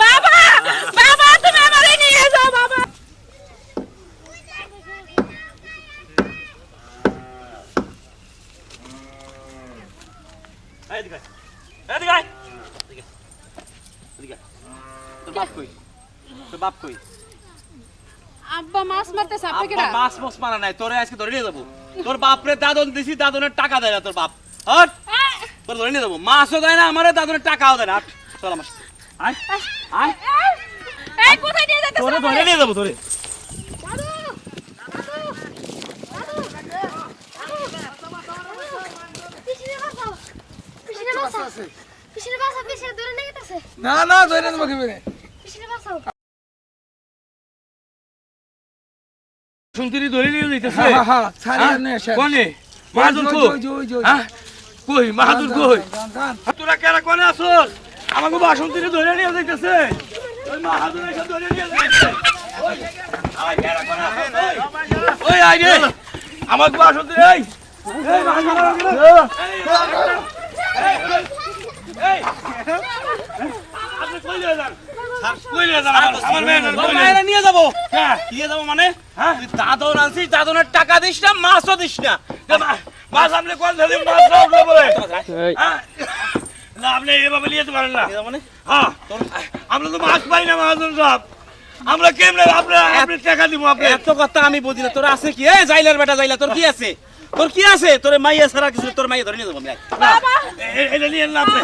বাবা বাবা তুমি আমারে নিয়ে যাও বাবা। এদিকে এদিকে এদিকে। এদিকে তোর বাপ কই? তোর বাপ কই? আব্বা মাছ মাছ মাছ মারা নাই তোরে আজকে ধরে নিয়ে যাব। তোর বাপরে দাদন দিছি দাদনের টাকা দেয় না তোর বাপ। হট। তোর ধরে নিয়ে যাব। মাছও দেয় না আমারে দাদনের টাকাও দেয় না। চল আমার সাথে। আয় আয়। এই কোথায় নিয়ে যাইতেছ তোরে ধরে নিয়ে যাব তোরে। না না ধরে তোমাকে মেরে শুনতিরি ধরে নিয়ে যাইতেছে হ্যাঁ হ্যাঁ ছাড়ি আর নিয়ে আসেন কোনে? ওই, ওই। হ্যাঁ? কই মাহাজুর কই। তোরা কেরা কোনে আসছ আমাকে বাসন্তীরে ধরে নিয়ে যাইতেছে। ওই মাহাজুর এসে ধরে নিয়ে যাইতেছে। ওই, কোনে আই রে। আমাকে এই। নিয়ে যাব? হ্যাঁ। নিয়ে যাব মানে? হ্যাঁ। দাদন আনছিস দাদনের টাকা দিস না মাছও দিস না। মা- মাছ আপনি কোন ধরে মাছ না বলে? হ্যাঁ? না আপনি এভাবে নিয়ে যেতে পারেন না। মানে? হ্যাঁ। আমরা তো মাছ পাই না মহাজন সাহেব। আমরা কেমনে আপনার আপনি টাকা দিব আপনি এত কথা আমি বুঝি না। তোর আছে কি? এই জাইলার বেটা জাইলা তোর কি আছে? তোর কি আছে? তোর মাইয়া ছাড়া কিছু তোর মাইয়া ধরে নিয়ে যাব এ- এটা নিয়েন না আপনি।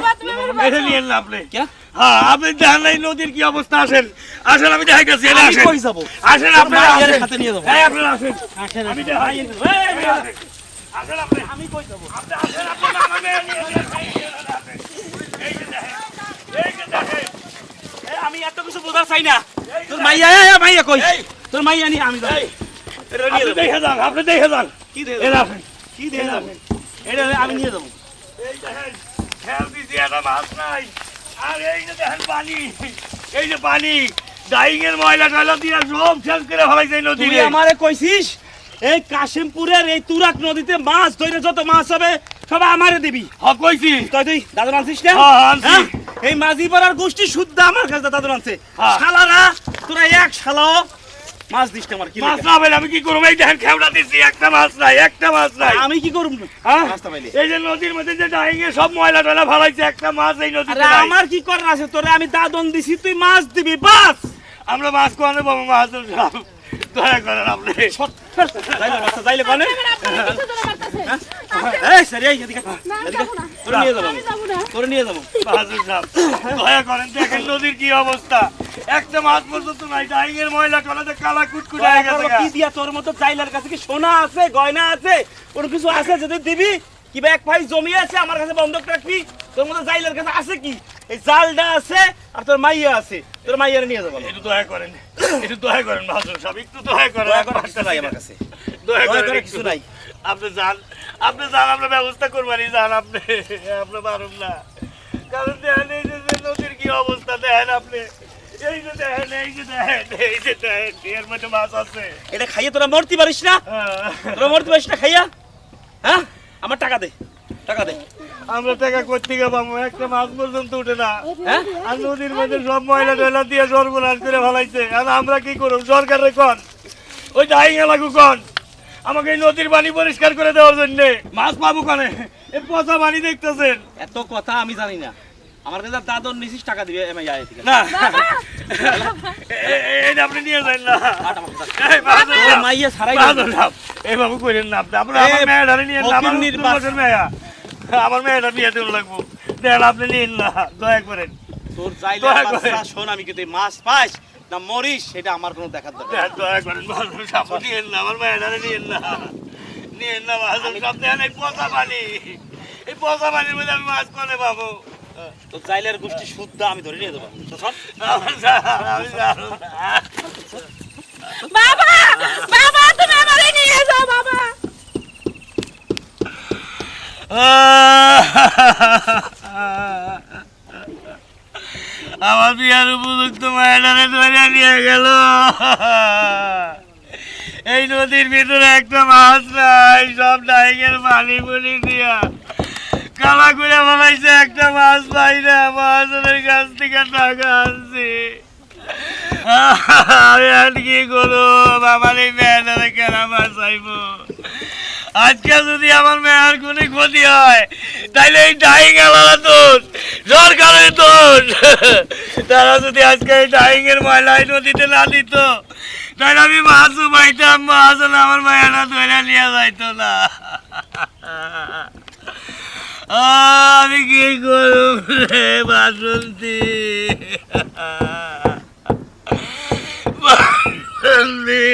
এটা নিয়েন না আপনি। কে? হ্যাঁ আপনি দেখেন নদীর কি অবস্থা আসেন। আসেন আমি দেখাইতেছি এটা আসেন। কই যাব? আসেন আপনি মাইয়ার নিয়ে যাব। আপনারা আসেন। আমি দেখাই। আসেন। আসেন আপনি। আমি কই যাব? আপনি আসেন আপনি মামা মেয়ে নিয়ে এই যে দেখেন। এই যে দেখেন। আমি এত কিছু বোঝার চাই না। তোর মাইয়া এই, মাইয়া কই? তোর মাইয়া নিয়ে আমি। এটা আপনি। দেখে যান আপনি দেখে যান। কি দিয়ে এটা কি দিয়ে? এটা আমি নিয়ে যাব। এই দেখেন খেয়াল দিছি একটা মাছ নাই। আর এই যে দেখেন এই যে ডাইং এর ময়লা টয়লা দিয়ে সব শেষ করে ফেলাইছে নদী আমারে কইছিস? এই কাশিমপুরের এই তুরাক নদীতে মাছ ধরে যত মাছ হবে সবাই আমারে দিবি। হক কইছি। তুই? তুই আনছিস না? হ্যাঁ, আনছি। হ্যাঁ? এই মাঝি পাড়ার গোষ্ঠী শুদ্ধ আমার কাছে দাদন আনছে হ্যাঁ। শালারা তোরা এক শালাও মাছ দিস আমার কি মাছ না পেলে আমি কি করব? এই দেখেন খেওড়া দিচ্ছি একটা মাছ নাই একটা মাছ নাই। আমি কি করব? হ্যাঁ? মাছটা পাইলে। এই যে নদীর মধ্যে যে ডাইং এ সব ময়লা টয়লা ফেলাইছে একটা মাছ এই নদীতে আরে আমার কি করার আছে? তোরে আমি দাদন দিছি তুই মাছ দিবি বাস! আমরা মাছ কোয়ানে বাবু মাছ দয়া করেন আপনি। যাইলে বাচ্চা যাইলে কোনে এই সরি এই এদিকে এদিকে নিয়ে যাব আমি। নিয়ে যাব। বাহাদুর সাহেব, দয়া করেন দেখেন নদীর কি অবস্থা। একটা মাছ পর্যন্ত নাই ডাইং এর ময়লা টলাতে কালা কুটকুট হয়ে গেছে কি দিয়া তোর মতো চাইলার কাছে কি সোনা আছে গয়না আছে কোনো কিছু আছে যদি দিবি? কিবা এক ভাই জমি আছে আমার কাছে বন্ধক রাখবি? তোর মতো জাইলার কাছে আছে কি? এই জালটা আছে আর তোর মাইয়া আছে। তোর মাইয়ারে নিয়ে যাব। একটু দয়া করেন একটু দয়া করেন সাহেব একটু দয়া করেন দয়া করার কিছু নাই আমার কাছে। দয়া করার কিছু নাই। আপনি যান আপনি যান আমরা ব্যবস্থা যান আপনি আপনি পারুন না। কারণ দেখেন এই যে নদীর কি অবস্থা দেখেন আপনি। এই যে দেখেন এই যে দেখেন এই যে দেখেন এর মধ্যে মাছ আছে। এটা খাইয়ে তোরা মরতে পারিস না? আহ, তোরা মরতে পারিস না খাইয়া? হ্যাঁ? আমার টাকা দে। টাকা দে। আমরা টাকা করতে গেলাম একটা মাছ পর্যন্ত উঠে না। হ্যাঁ? আর নদীর মধ্যে সব ময়লা টয়লা দিয়ে সর্বনাশ করে ফেলাইছে। আর আমরা কি করব? সরকারের কন? ওই ডাইং এলাকু কন? আমাকে এই নদীর পানি পরিষ্কার করে দেওয়ার জন্য। মাছ পাবো কনে? এই পচা পানি দেখতেছেন। এত কথা আমি জানি না। আমার কাছে দাদন নিছিস টাকা দিবে এমআই আয় থেকে। না। এ- এ- আপনি নিয়ে যান না। এই মাইয়া বাহাদুর এই বাবু কইরেন না। আপনি আপনার আমার এ, মেয়েটারে নিয়ে না আমার মেয়া। আমার মেয়েটা বিয়ে দেওয়া লাগবো। দেখেন আপনি নিন না দয়া করেন। তোর চাইলে শোন আমি কিন্তু মাছ পাস না মরিস সেটা আমার কোনো দেখার দরকার দয়া করেন নিয়েন না আমার মেয়েটারে নিয়েন না। নিয়েন না এই পচা পানি। এই পচা পানির মধ্যে আমি মাছ কোনে পাবো। তোর চাইলের গোষ্ঠী শুদ্ধ আমি ধরে নিয়ে দেবো। তো আমি আমার বিয়ার উপযুক্ত মায়েরারে ধরে নিয়ে গেল। এই নদীর ভিতরে একটা মাছ নাই, সব ডাইকের পানি পুনি দিয়া। কালা করে বানাইছে একটা মাছ পাই না মাছের কাছ থেকে টাকা আনছি। আমি আর কি করো বাবার এই মেয়েটারে কেনা মাছ চাইব? আজকে যদি আমার মেয়ের কোনো ক্ষতি হয়, তাইলে এই ডাইং আলাদা দোষ। সরকারের দোষ। তারা যদি আজকে এই ডাইং এর ময়লা এই নদীতে না দিত, তাহলে আমি মাছ পাইতাম মাছ আমার মায়েরা ধরে নিয়ে যাইতো না। আমি কি করব রে বাসন্তী? বাসন্তী।